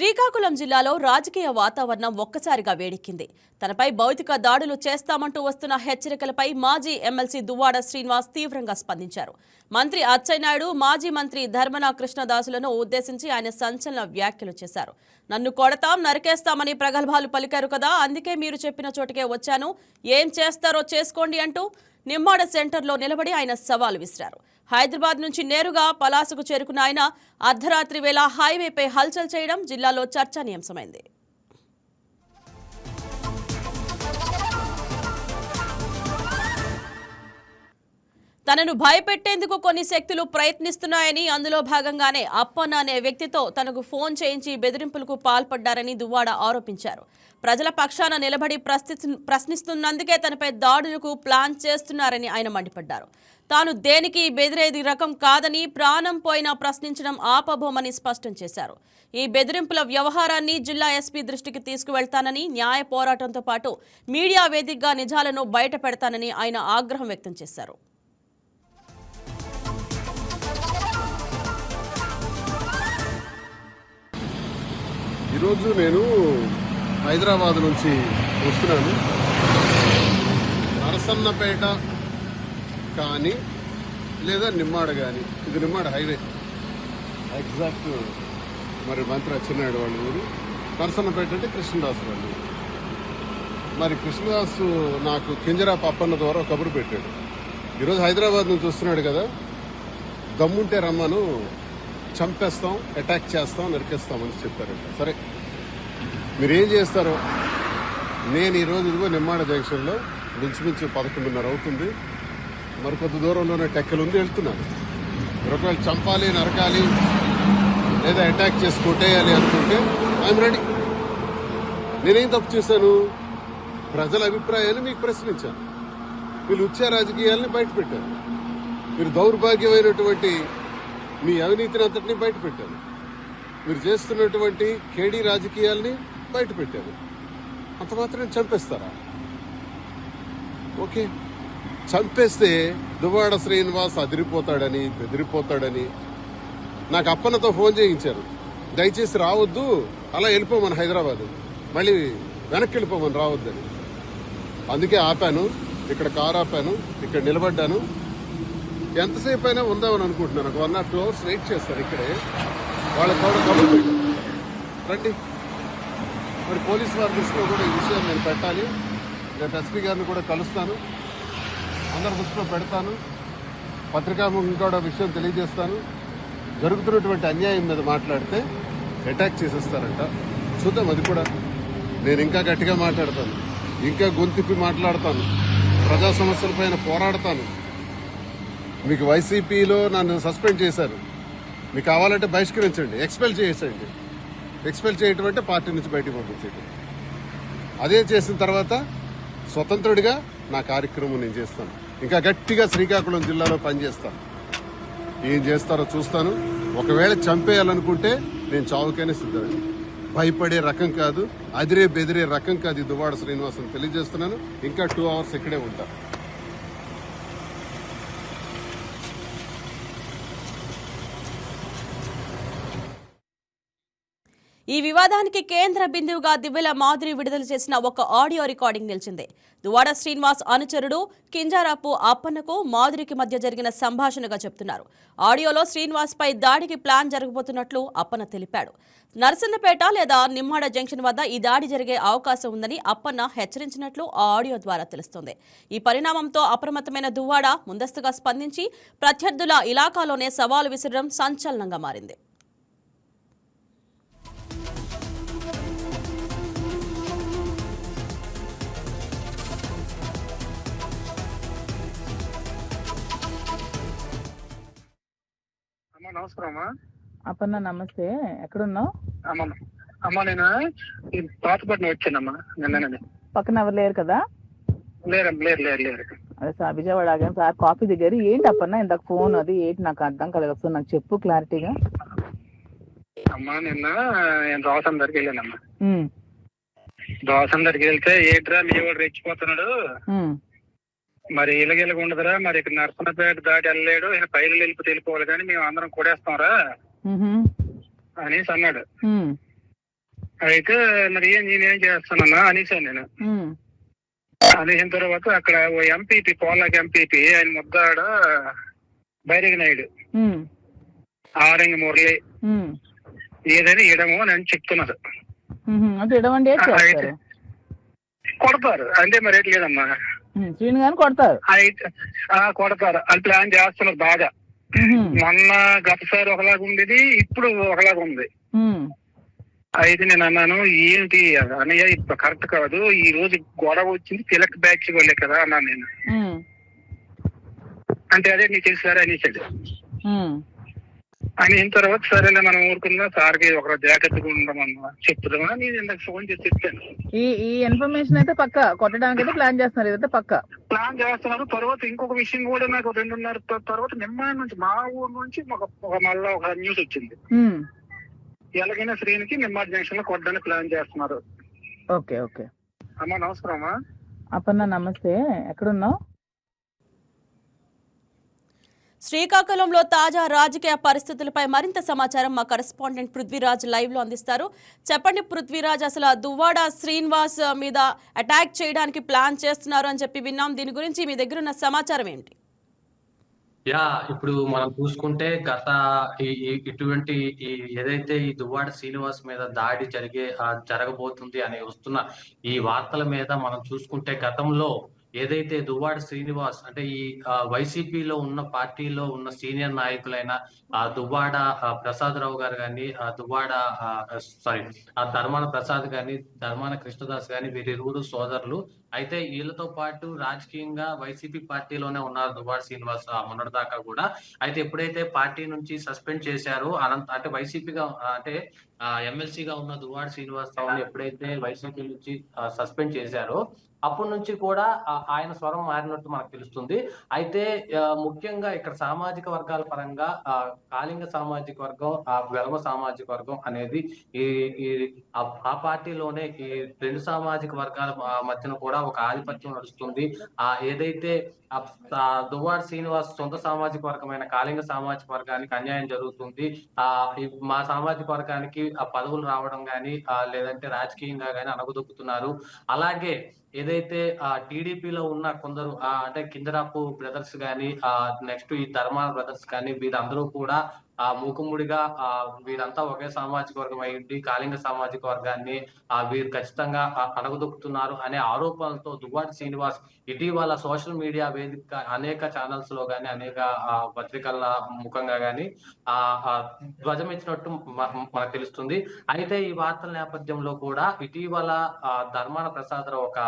శ్రీకాకుళం జిల్లాలో రాజకీయ వాతావరణం ఒక్కసారిగా వేడెక్కింది. తనపై భౌతిక దాడులు చేస్తామంటూ వస్తున్న హెచ్చరికలపై మాజీ ఎమ్మెల్సీ దువ్వాడ శ్రీనివాస్ తీవ్రంగా స్పందించారు. మంత్రి అచ్చెన్నాయుడు మాజీ మంత్రి ధర్మన కృష్ణదాసులను ఉద్దేశించి ఆయన సంచలన వ్యాఖ్యలు చేశారు. నన్ను కొడతాం నరికేస్తామని ప్రగల్భాలు పలికారు కదా అందుకే మీరు చెప్పిన చోటుకే వచ్చాను. ఏం చేస్తారో చేసుకోండి అంటూ నిమ్మాడ సెంటర్లో నిలబడి ఆయన సవాల్ విసిరారు. హైదరాబాద్ నుంచి నేరుగా పలాసకు చేరుకున్న ఆయన అర్ధరాత్రి వేళ హైవేపై హల్చల్ చేయడం జిల్లాలో చర్చనీయాంశమైంది. తనను భయపెట్టేందుకు కొన్ని శక్తులు ప్రయత్నిస్తున్నాయని అందులో భాగంగానే అప్పన్న అనే వ్యక్తితో తనకు ఫోన్ చేయించి బెదిరింపులకు పాల్పడ్డారని దువ్వాడ ఆరోపించారు. ప్రజల పక్షాన నిలబడి ప్రశ్నిస్తున్నందుకే తనపై దాడులకు ప్లాన్ చేస్తున్నారని ఆయన మండిపడ్డారు. తాను దేనికి బెదిరేది రకం కాదని ప్రాణం పోయినా ప్రశ్నించడం ఆపబోమని స్పష్టం చేశారు. ఈ బెదిరింపుల వ్యవహారాన్ని జిల్లా ఎస్పీ దృష్టికి తీసుకువెళ్తానని న్యాయ పోరాటంతో పాటు మీడియా వేదికగా నిజాలను బయట పెడతానని ఆయన ఆగ్రహం వ్యక్తం చేశారు. ఈరోజు నేను హైదరాబాద్ నుంచి వస్తున్నాను. నరసన్నపేట కానీ లేదా నిమ్మాడ కానీ. ఇది నిమ్మాడ హైవే. ఎగ్జాక్ట్ మరి మంత్రి అచ్చెన్నాయుడు వాళ్ళ ఊరు. నరసన్నపేట అంటే కృష్ణదాసు వాళ్ళు. మరి కృష్ణదాసు నాకు కింజరా పప్పన్న ద్వారా కబురు పెట్టాడు. ఈరోజు హైదరాబాద్ నుంచి వస్తున్నాడు కదా. దమ్ముంటే రమ్మను. చంపేస్తాం అటాక్ చేస్తాం నరికేస్తామని చెప్పారంట. సరే మీరేం చేస్తారో? నేను ఈరోజు ఇదిగో నిమ్మాడ జంక్షన్లో మించుమించు పదకొండున్నర అవుతుంది. మరికొద్ది దూరంలోనే టెక్కలు ఉంది వెళ్తున్నాను. మీరు ఒకవేళ చంపాలి నరకాలి లేదా అటాక్ చేసి కొట్టేయాలి అనుకుంటే ఐఎమ్ రెడీ నేనేం తప్పు చేశాను? ప్రజల అభిప్రాయాన్ని మీకు ప్రశ్నించాను. వీళ్ళు ఉచ్చ రాజకీయాల్ని బయటపెట్టారు. మీరు దౌర్భాగ్యమైనటువంటి మీ అవినీతిని అంతటిని బయటపెట్టారు మీరు చేస్తున్నటువంటి కేడీ రాజకీయాల్ని బయటపెట్టారు అంత మాత్రం చంపేస్తారా? ఓకే. చంపేస్తే దువ్వాడ శ్రీనివాస్ అదిరిపోతాడని బెదిరిపోతాడని నాకు అప్పన్నతో ఫోన్ చేయించారు. దయచేసి రావద్దు అలా వెళ్ళిపోమని హైదరాబాద్. మళ్ళీ వెనక్కి వెళ్ళిపోమని రావద్దని. అందుకే ఆపాను ఇక్కడ కారు ఆపాను ఇక్కడ నిలబడ్డాను. ఎంతసేపు అయినా ఉందామని అనుకుంటున్నాను. ఒక one or two hours wait చేస్తారు ఇక్కడే. వాళ్ళకి కూడా కబుర్ రండి. మరి పోలీస్ వారి దృష్టిలో కూడా ఈ విషయం నేను పెట్టాలి. రేపు ఎస్పీ గారిని కూడా కలుస్తాను. అందరి దృష్టిలో పెడతాను. పత్రికాముఖం కూడా విషయం తెలియజేస్తాను. జరుగుతున్నటువంటి అన్యాయం మీద మాట్లాడితే అటాక్ చేసేస్తారంట. చూద్దాం అది కూడా. నేను ఇంకా గట్టిగా మాట్లాడతాను. ఇంకా గొంతిప్పి మాట్లాడతాను. ప్రజా సమస్యలపైన పోరాడతాను. మీకు వైసీపీలో నన్ను సస్పెండ్ చేశారు. మీకు కావాలంటే బహిష్కరించండి ఎక్స్పెల్ చేసేయండి. ఎక్స్పెల్ చేయటం అంటే పార్టీ నుంచి బయటకు పంపించేయటం. అదే చేసిన తర్వాత స్వతంత్రుడిగా నా కార్యక్రమం నేను చేస్తాను. ఇంకా గట్టిగా శ్రీకాకుళం జిల్లాలో పనిచేస్తాను. ఏం చేస్తారో చూస్తాను. ఒకవేళ చంపేయాలనుకుంటే నేను చావుకైనా సిద్ధమే. భయపడే రకం కాదు అదిరే బెదిరే రకం కాదు ఈ దువ్వాడ శ్రీనివాసన్. తెలియజేస్తున్నాను. ఇంకా టూ అవర్స్ ఇక్కడే ఉంటాను ఈ వివాదానికి కేంద్ర బిందువుగా దివ్యల మాధురి విడుదల చేసిన ఒక ఆడియో రికార్డింగ్ నిలిచింది. దువాడ శ్రీనివాస్ అనుచరుడు కింజారాపు అప్పన్నకు మాధురికి మధ్య జరిగిన సంభాషణగా చెప్తున్నారు. ఆడియోలో శ్రీనివాస్ పై దాడికి ప్లాన్ జరగబోతున్నట్లు అప్పన్న తెలిపాడు. నరసన్నపేట లేదా నిమ్మాడ జంక్షన్ వద్ద ఈ దాడి జరిగే అవకాశం ఉందని అప్పన్న హెచ్చరించినట్లు ఆ ఆడియో ద్వారా తెలుస్తోంది. ఈ పరిణామంతో అప్రమత్తమైన దువ్వాడ ముందస్తుగా స్పందించి ప్రత్యర్థుల ఇలాకాలోనే సవాలు విసరడం సంచలనంగా మారింది. అమ్మా నమస్కారం అమ్మా. అపర్ణ నమస్తే. ఎక్కడున్నావు? అమ్మ అమ్మ నేను పాతపట్నం వచ్చానమ్మా నిన్ననే. పక్కన ఎవరు లేరు కదా? లేరమ్మ లేరు లేరు లేరు. అదే సార్ విజయవాడ ఆగాను. సార్ కాఫీ దిగారు. ఏంటి అపర్ణ ఇందాక ఫోన్ అది ఏంటి? నాకు అర్థం కాలేదు ఒకసారి. నాకు చెప్పు క్లారిటీగా. అమ్మా నిన్న నేను దోసం దగ్గరికి వెళ్ళానమ్మా. దోసం దగ్గరికి వెళ్తే ఏంట్రా మీ వాడు రెచ్చిపోతున్నాడు. మరి ఇలాగ ఉండదురా. మరి ఇక్కడ నరసన్నపేట దాటి వెళ్ళలేడు. ఈయన పైలు వెళ్ళిపోతే వెళ్ళిపోవాలి కానీ మేము అందరం కూడేస్తాంరా అనేసి అన్నాడు. అయితే మరి ఏం నేనేం చేస్తానన్నా అనేసాను నేను. అనేసిన తర్వాత అక్కడ ఓ ఎంపీపీ పోలాకి ఎంపీపీ ఆయన ముద్దాడ బైరగి నాయుడు. ఆరంగి మురళి. ఏదైనా ఇడము అని చెప్తున్నారు. కొడతారు. అంటే మరి లేదమ్మా. శ్రీను గారిని కొడతారు. కొడతారు. అని ప్లాన్ చేస్తున్నారు బాగా. మొన్న గతసారి ఒకలాగా ఉండేది ఇప్పుడు ఒకలాగా ఉంది. అయితే నేను అన్నాను ఏంటి అన్నయ్య ఇప్పుడు కరెక్ట్ కాదు. ఈ రోజు గొడవ వచ్చింది తిలక్ బ్యాచ్ వాళ్ళే కదా అన్నాను నేను. అంటే అదే నీకు తెలుసు సార్ అనేసాడు. ఉమ్. అయిన తర్వాత సరేలే మనం ఊరుకుందాం. సార్కి ఒక జాగ్రత్తగా ఉండమన్నా చెప్తున్నా. నేను ఇందాక ఫోన్ చేసి చెప్పాను. ఈ ఈ ఇన్ఫర్మేషన్ అయితే పక్క. కొట్టడానికి అయితే ప్లాన్ చేస్తున్నారు. ఇదైతే పక్క. ప్లాన్ చేస్తున్నారు. తర్వాత ఇంకొక విషయం కూడా నాకు రెండున్నర తర్వాత నిమ్మాయి నుంచి మా ఊరు నుంచి ఒక మళ్ళా ఒక న్యూస్ వచ్చింది. ఎలాగైనా శ్రీనికి నిమ్మాడి జంక్షన్లో కొట్టడానికి ప్లాన్ చేస్తున్నారు. Okay okay. అమ్మా నమస్కారం అమ్మా. అపర్ణ నమస్తే. ఎక్కడున్నావు? శ్రీకాకుళంలో తాజా రాజకీయ పరిస్థితులపై మరింత సమాచారం మా కరెస్పాండెంట్ పృథ్వీరాజ్ లైవ్లో అందిస్తారు. చెప్పండి పృథ్వీరాజ్ అసలు దువ్వాడ శ్రీనివాస్ మీద అటాక్ చేయడానికి ప్లాన్ చేస్తున్నారు అని చెప్పి విన్నాం. దీని గురించి మీ దగ్గర ఉన్న సమాచారం ఏంటి? యా ఇప్పుడు మనం చూసుకుంటే గత ఇటువంటి ఈ ఏదైతే ఈ దువ్వాడ శ్రీనివాస్ మీద దాడి జరిగే జరగబోతుంది అని వస్తున్న ఈ వార్తల మీద మనం చూసుకుంటే గతంలో ఏదైతే దువ్వాడ శ్రీనివాస్ అంటే ఈ వైసీపీలో ఉన్న పార్టీలో ఉన్న సీనియర్ నాయకులైన ఆ దువ్వాడ ప్రసాద్ ప్రసాదరావు గారు కానీ ఆ దువ్వాడ సారీ ఆ ధర్మాన ప్రసాద్ గాని ధర్మాన కృష్ణదాస్ గాని వీరిరువురు సోదరులు అయితే వీళ్ళతో పాటు రాజకీయంగా వైసీపీ పార్టీలోనే ఉన్నారు దుబార్ శ్రీనివాస్ మొన్నటి దాకా కూడా. అయితే ఎప్పుడైతే పార్టీ నుంచి సస్పెండ్ చేశారో అనంత అంటే వైసీపీగా అంటే ఎమ్మెల్సీగా ఉన్న దువ్వాడ శ్రీనివాస్ రావుని ఎప్పుడైతే వైసీపీ నుంచి సస్పెండ్ చేశారో అప్పటి నుంచి కూడా ఆయన స్వరం మారినట్టు మనకు తెలుస్తుంది. అయితే ముఖ్యంగా ఇక్కడ సామాజిక వర్గాల పరంగా ఆ, కాళింగ సామాజిక వర్గం ఆ వెలమ సామాజిక వర్గం అనేది ఈ ఆ పార్టీలోనే ఈ రెండు సామాజిక వర్గాల మధ్యన కూడా ఒక ఆధిపత్యం నడుస్తుంది. ఆ ఏదైతే దువ్వార్ దువ్వాడ శ్రీనివాస్ సొంత సామాజిక వర్గమైన కాళింగ సామాజిక వర్గానికి అన్యాయం జరుగుతుంది. ఆ మా సామాజిక వర్గానికి ఆ పదవులు రావడం గాని ఆ లేదంటే రాజకీయంగా గాని అనగదొక్కుతున్నారు అలాగే ఏదైతే ఆ టీడీపీలో ఉన్న కొందరు ఆ అంటే కిందరాపు బ్రదర్స్ గాని ఆ నెక్స్ట్ ఈ ధర్మాన బ్రదర్స్ కానీ వీరందరూ కూడా ఆ మూకుముడిగా ఆ వీరంతా ఒకే సామాజిక వర్గం అయ్యింది కాళింగ సామాజిక వర్గాన్ని ఆ వీరు ఖచ్చితంగా ఆ అనే ఆరోపణలతో దువ్వాటి శ్రీనివాస్ ఇటీవల సోషల్ మీడియా వేదిక అనేక ఛానల్స్లో గాని అనేక పత్రికల ముఖంగా గాని ఆ ధ్వజమిచ్చినట్టు మనకు తెలుస్తుంది. అయితే ఈ వార్తల నేపథ్యంలో కూడా ఇటీవల ఆ, ధర్మాన ప్రసాదరావు ఒక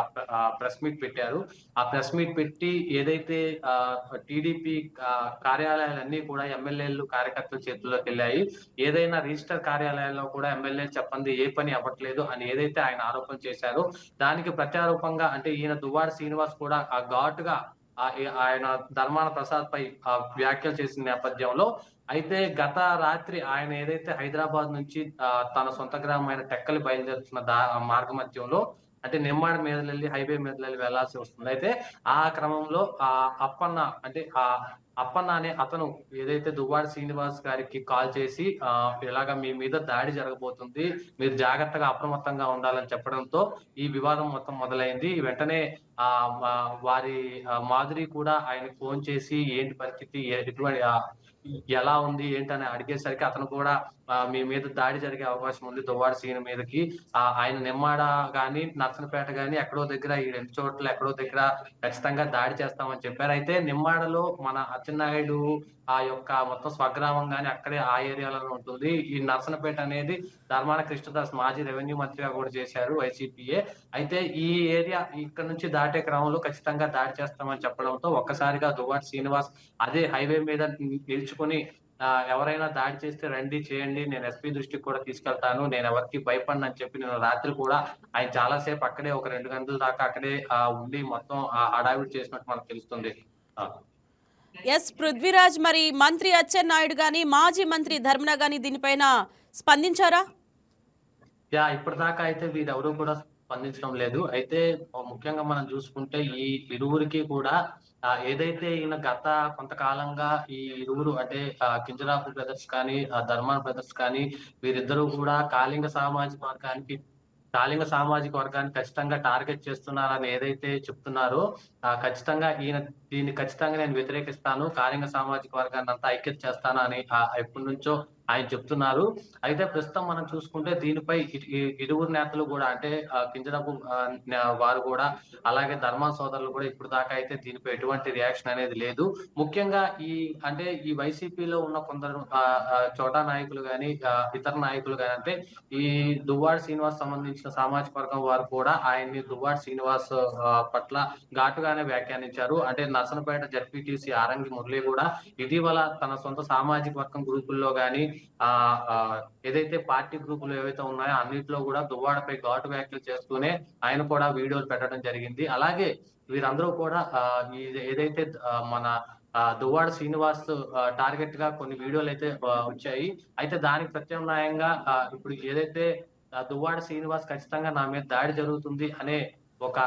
ప్రెస్ మీట్ పెట్టారు. ఆ ప్రెస్ మీట్ పెట్టి ఏదైతే టీడీపీ కార్యాలయాలన్నీ కూడా ఎమ్మెల్యేలు కార్యకర్తల చేతుల్లోకి వెళ్ళాయి. ఏదైనా రిజిస్టర్ కార్యాలయాల్లో కూడా ఎమ్మెల్యే చెప్పండి ఏ పని అవ్వట్లేదు అని ఏదైతే ఆయన ఆరోపణ చేశారో దానికి ప్రత్యారూపంగా అంటే ఈయన దువ్వాడ శ్రీనివాస్ కూడా ఆ ఘాటుగా ఆయన ధర్మాన ప్రసాద్ పై వ్యాఖ్యలు చేసిన నేపథ్యంలో అయితే గత రాత్రి ఆయన ఏదైతే హైదరాబాద్ నుంచి తన సొంత గ్రామమైన టెక్కలి బయలుదేరుతున్న దా మార్గ మధ్యంలో అంటే నిమ్మాడ మీద వెళ్ళి హైవే మీద వెళ్ళి వెళ్ళాల్సి వస్తుంది. అయితే ఆ క్రమంలో ఆ అప్పన్న అంటే ఆ అప్పన్న అనే అతను ఏదైతే దువ్వాడ శ్రీనివాస్ గారికి కాల్ చేసి ఆ ఇలాగా మీ మీద దాడి జరగబోతుంది మీరు జాగ్రత్తగా అప్రమత్తంగా ఉండాలని చెప్పడంతో ఈ వివాదం మొత్తం మొదలైంది. వెంటనే ఆ వారి మాధురి కూడా ఆయనకు ఫోన్ చేసి ఏంటి పరిస్థితి? ఎటువంటి ఎలా ఉంది ఏంటని అడిగేసరికి అతను కూడా మీ మీద దాడి జరిగే అవకాశం ఉంది. దువ్వాడ సీన్ మీదకి ఆ, ఆయన నిమ్మాడ గాని నర్సనపేట గాని ఎక్కడో దగ్గర ఈ రెండు చోట్ల ఎక్కడో దగ్గర ఖచ్చితంగా దాడి చేస్తామని చెప్పారు. అయితే నిమ్మాడలో మన అచ్చెన్నాయుడు ఆ యొక్క మొత్తం స్వగ్రామం గాని అక్కడే ఆ ఏరియాలో ఉంటుంది. ఈ నర్సనపేట అనేది ధర్మాన కృష్ణదాస్ మాజీ రెవెన్యూ మంత్రిగా కూడా చేశారు వైసీపీఏ అయితే ఈ ఏరియా ఇక్కడ నుంచి దాటే క్రమంలో ఖచ్చితంగా దాడి చేస్తామని చెప్పడంతో ఒక్కసారిగా దువాటి శ్రీనివాస్ అదే హైవే మీద నిల్చుకుని ఎవరైనా దాడి చేస్తే రండి చేయండి నేను ఎస్పీ దృష్టికి కూడా తీసుకెళ్తాను నేను ఎవరికి భయపడను అని చెప్పి నేను రాత్రి కూడా ఆయన చాలా సేపు అక్కడే ఒక రెండు గంటల దాకా అక్కడే ఉండి మొత్తం ఆ హడావిడి చేసినట్టు మనకు తెలుస్తుంది. ఎస్ పృథ్వీరాజ్ మరి మంత్రి అచ్చెన్నాయుడు గాని మాజీ మంత్రి ధర్మన గాని దీనిపైన స్పందించారా? యా ఇప్పటిదాకా అయితే వీరెవరూ కూడా స్పందించడం లేదు. అయితే ముఖ్యంగా మనం చూసుకుంటే ఈ ఇరువురికి కూడా ఏదైతే ఈయన గత కొంతకాలంగా ఈ ఇరువురు అంటే ఆ, కింజరాపు బ్రదర్స్ కానీ ధర్మ బ్రదర్స్ కానీ వీరిద్దరూ కూడా కాళింగ సామాజిక వర్గానికి కాళింగ సామాజిక వర్గాన్ని ఖచ్చితంగా టార్గెట్ చేస్తున్నారని ఏదైతే చెప్తున్నారో ఆ, ఖచ్చితంగా ఈయన దీన్ని ఖచ్చితంగా నేను వ్యతిరేకిస్తాను కాళింగ సామాజిక వర్గాన్ని అంతా ఐక్యత చేస్తాను అని ఆ, ఎప్పటి నుంచో ఆయన చెప్తున్నారు. అయితే ప్రస్తుతం మనం చూసుకుంటే దీనిపై ఇరువురు నేతలు కూడా అంటే కింజరాబు కింజరాపు వారు కూడా అలాగే ధర్మా సోదరులు కూడా ఇప్పుడు దాకా అయితే దీనిపై ఎటువంటి రియాక్షన్ అనేది లేదు. ముఖ్యంగా ఈ అంటే ఈ వైసీపీలో ఉన్న కొందరు చోటా నాయకులు గాని ఇతర నాయకులు గాని అంటే ఈ దువ్వాడ శ్రీనివాస్ సంబంధించిన సామాజిక వర్గం వారు కూడా ఆయన్ని దువ్వాడ శ్రీనివాస్ పట్ల ఘాటుగానే వ్యాఖ్యానించారు. అంటే నర్సనపేట జడ్పీటీసీ ఆరంగి మురళి కూడా ఇటీవల తన సొంత సామాజిక వర్గం గ్రూపుల్లో గాని ఆ ఏదైతే పార్టీ గ్రూపులు ఏవైతే ఉన్నాయో అన్నింటిలో కూడా దువ్వాడపై ఘాటు వ్యాఖ్యలు చేస్తూనే ఆయన కూడా వీడియోలు పెట్టడం జరిగింది. అలాగే వీరందరూ కూడా ఏదైతే మన దువ్వాడ శ్రీనివాస్ టార్గెట్గా కొన్ని వీడియోలు అయితే వచ్చాయి. అయితే దానికి ప్రత్యామ్నాయంగా ఇప్పుడు ఏదైతే దువ్వాడ శ్రీనివాస్ ఖచ్చితంగా నా మీద దాడి జరుగుతుంది అనే ఒక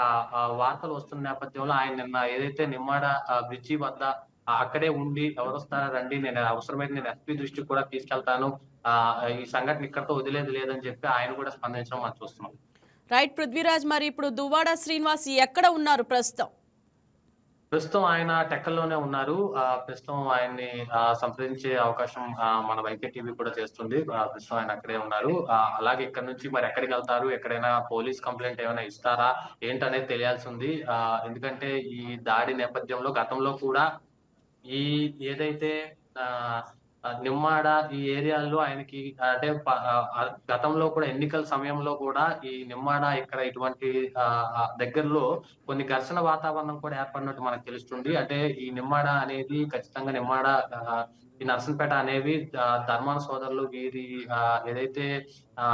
వార్తలు వస్తున్న నేపథ్యంలో ఆయన నిన్న ఏదైతే నిమ్మాడ బ్రిడ్జి వద్ద అక్కడే ఉండి ఎవరు వస్తారా రండి నేను అవసరమైతే నేను ఎస్పీ దృష్టికి కూడా తీసుకెళ్తాను. ఆ ఈ సంఘటన ఇక్కడతో వదిలేదు లేదని చెప్పి ఆయన కూడా స్పందించడం మనం చూస్తున్నాం. రైట్ పృథ్వీరాజ్ మరి ఇప్పుడు దువ్వాడ శ్రీనివాస్ ఎక్కడ ఉన్నారు ప్రస్తుతం? ప్రస్తుతం ఆయన టెక్కల్లోనే ఉన్నారు. ప్రస్తుతం ఆయన్ని సంప్రదించే అవకాశం మన వైకే టీవీ కూడా చేస్తుంది. ప్రస్తుతం ఆయన అక్కడే ఉన్నారు. అలాగే ఇక్కడ నుంచి మరి ఎక్కడికి వెళ్తారు ఎక్కడైనా పోలీస్ కంప్లైంట్ ఏమైనా ఇస్తారా ఏంటనేది తెలియాల్సి ఉంది. ఆ, ఎందుకంటే ఈ దాడి నేపథ్యంలో గతంలో కూడా ఈ ఏదైతే ఆ నిమ్మాడ ఈ ఏరియాల్లో ఆయనకి అంటే గతంలో కూడా ఎన్నికల సమయంలో కూడా ఈ నిమ్మాడ ఇక్కడ ఇటువంటి ఆ, దగ్గరలో కొన్ని ఘర్షణ వాతావరణం కూడా ఏర్పడినట్టు మనకు తెలుస్తుంది. అంటే ఈ నిమ్మాడ అనేది ఖచ్చితంగా నిమ్మాడ ఆ, ఈ నర్సంపేట అనేవి ధర్మాన సోదరులు వీరి ఆ, ఏదైతే ఆ,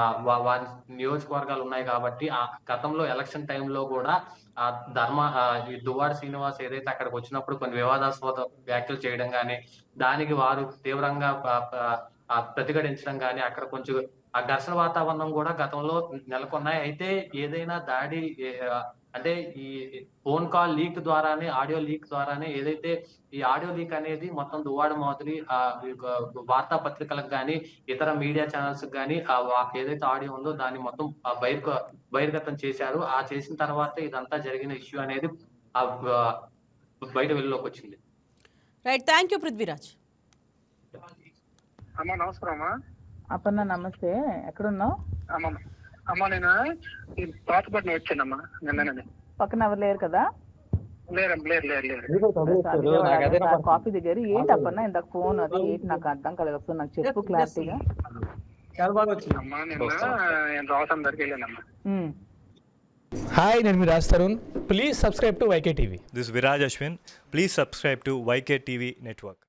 వారి నియోజకవర్గాలు ఉన్నాయి కాబట్టి ఆ గతంలో ఎలక్షన్ టైంలో కూడా ఆ ధర్మ ఆ, ఈ దువ్వాడ శ్రీనివాస్ ఏదైతే అక్కడికి వచ్చినప్పుడు కొన్ని వివాదాస్పద వ్యాఖ్యలు చేయడం కానీ దానికి వారు తీవ్రంగా ప్రతిఘటించడం కానీ అక్కడ కొంచెం ఆ ఘర్షణ వాతావరణం కూడా గతంలో నెలకొన్నాయి. అయితే ఏదైనా దాడి అంటే ఈ ఫోన్ కాల్ లీక్ ద్వారానే ఆడియో లీక్ ద్వారానే ఏదైతే ఈ ఆడియో లీక్ అనేది మొత్తం దువ్వాడ మాదిరి ఆ ఈ యొక్క వార్తా పత్రికలకు కానీ ఇతర మీడియా ఛానల్స్ కానీ ఏదైతే ఆడియో ఉందో దాన్ని మొత్తం బహిర్గతం చేశారు. ఆ చేసిన తర్వాత ఇదంతా జరిగిన ఇష్యూ అనేది ఆ బయట వెలుగులోకి వచ్చింది. రైట్ థ్యాంక్ యూ పృథ్వీరాజ్ అమ్మా నమస్కారం అమ్మా. అపర్ణ నమస్తే. ఎక్కడున్నావు? అమ్మ నేను పాతపట్నం వచ్చానమ్మా నిన్ననే. పక్కన ఎవరు లేరు కదా? కాఫీ దగ్గర ఏంటి అపర్ణ ఇందాక ఫోన్ అది ఏంటి నాకు అర్థం కలగదు ఒకసారి నాకు చెప్పు క్లారిటీగా. అమ్మా నిన్న నేను రావటం దగ్గరికి వెళ్ళానమ్మా. హాయ్ నేను మీ Raj Tarun. Please subscribe to YK TV is Viraj Ashwin. Please subscribe to YK TV Network.